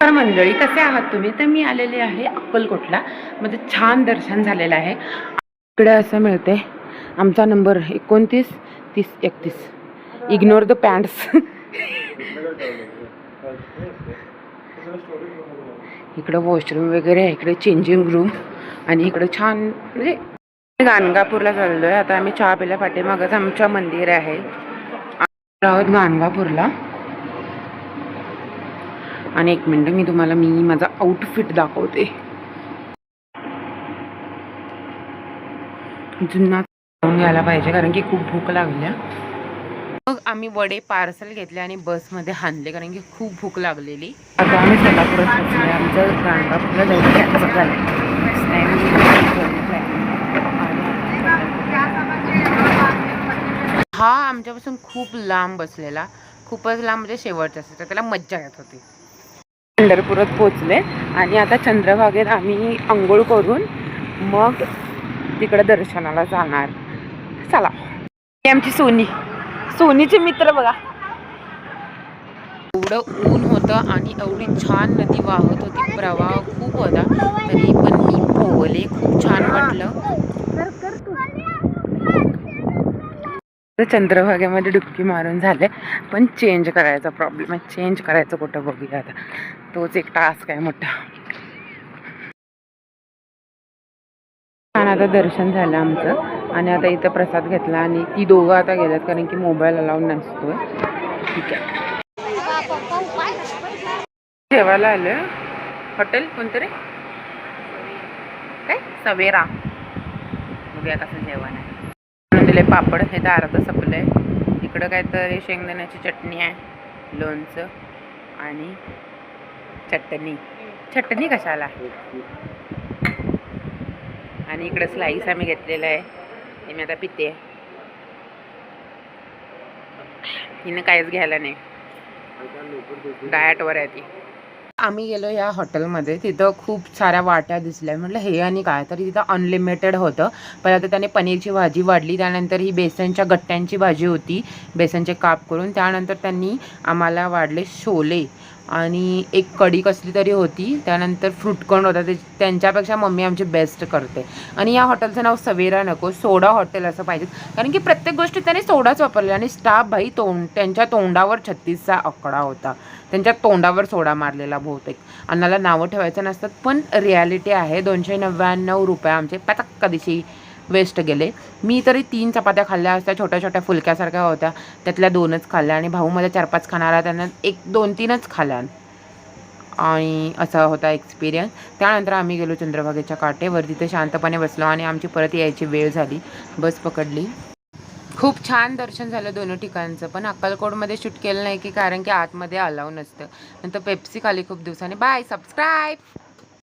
तर मंडळी कसे आहात तुम्ही? तर मी आलेले आहे अक्कलकोटला. म्हणजे छान दर्शन झालेलं आहे. इकडे असं मिळते आमचा नंबर एकोणतीस तीस एकतीस. इग्नोर द पॅन्ट्स इकडं वॉशरूम वगैरे आहे इकडे चेंजिंग रूम आणि इकडं छान म्हणजे गाणगापूरला चाललो आहे आता आम्ही चहा पिल्या पाठीमागच आमचं मंदिर आहे. आहोत गाणगापूरला. आणि एक मिनटं मी तुम्हाला मी माझा आउटफिट दाखवते. जुन्ना जाऊन घ्यायला पाहिजे कारण की खूप भूक लागल्या मग आम्ही वडे पार्सल घेतले आणि बसमध्ये हाणले कारण की खूप भूक लागलेली. आता आम्ही सोलापुरात पोचले आमचं गाणगापूरला जायचं कॅन्सल झालं हा आमच्यापासून खूप लांब बसलेला. खूपच लांब म्हणजे शेवटचा असायचा त्याला मज्जा येत होती. पंढरपुरात पोचले आणि आता चंद्रभागेत आम्ही आंघोळ करून मग तिकडं दर्शनाला जाणार. चला. ही आमची सोनी. सोनीचे मित्र बघा. एवढं ऊन होतं आणि एवढी छान नदी वाहत होती. प्रवाह खूप होता. तरी पण मी पोहले. खूप छान वाटलं तर चंद्रभागेमध्ये डुबकी मारून झाले. पण चेंज करायचा प्रॉब्लेम आहे. चेंज करायचं कुठं बघूया आता. तोच एक टास्क आहे मोठा. छान आता दर्शन झालं आमचं. आणि आता इथं प्रसाद घेतला आणि ती दोघं आता गेल्यात कारण की मोबाईल अलाउड नसतोय. ठीक आहे. जेवायला आलं हॉटेल कोणतं रे काय? सवेरा. बघूया कसं जेवण आहे. दिले पापड हे तर सपलं आहे इकडं काहीतरी शेंगदाण्याची चटणी आहे लोणचं आणि चटणी. चटणी कशाला? आणि इकडं स्लाईस आम्ही घेतलेलं आहे. हे मी आता पिते. हिनं काहीच घ्यायला नाही. डायटवर आहे ती. आम्ही गेलो या हॉटेलमध्ये. तिथं खूप साऱ्या वाट्या दिसल्या. म्हटलं हे आणि काय? तरी तिथं अनलिमिटेड होतं. पण आता त्याने पनीरची भाजी वाढली. त्यानंतर ही बेसनच्या गट्ट्यांची भाजी होती. बेसनचे काप करून. त्यानंतर त्यांनी आम्हाला वाढले शोले. आणि एक कढी कसली तरी होती. त्यानंतर फ्रुटकॉर्न होता. ते त्यांच्यापेक्षा मम्मी आमची बेस्ट करते. आणि या हॉटेलचं नाव सवेरा नको. सोडा हॉटेल असं पाहिजे. कारण की प्रत्येक गोष्टीत त्याने सोडाच वापरला आणि स्टाफ भाई तोंड त्यांच्या तोंडावर छत्तीसचा आकडा होता. त्यांच्या तोंडावर सोडा मारलेला बहुतेक. अन्नाला नावं ठेवायचं नसतात पण रियालिटी आहे. दोनशे नव्याण्णव रुपये आमचे पटक्का दिशी वेस्ट गेले. मी तरी तीन चपात्या खाल्ल्या असत्या छोट्या छोट्या फुलक्यासारख्या होत्या. त्यातल्या दोनच खाल्ल्या आणि भाऊ मला चार पाच खाणारा त्यांना एक दोन तीनच खाल्ल्या. आणि असा होता एक्सपिरियन्स त्यानंतर आम्ही गेलो चंद्रभागेच्या काटेवर तिथे शांतपणे बसलो आणि आमची परत यायची वेळ झाली. बस पकडली. खूप छान दर्शन झालं दोन्ही ठिकाणचं पण अक्कलकोटमध्ये शूट केलं नाही की कारण की आतमध्ये अलाव नसतं. नंतर पेप्सी खाली खूप दिवसांनी. Bye subscribe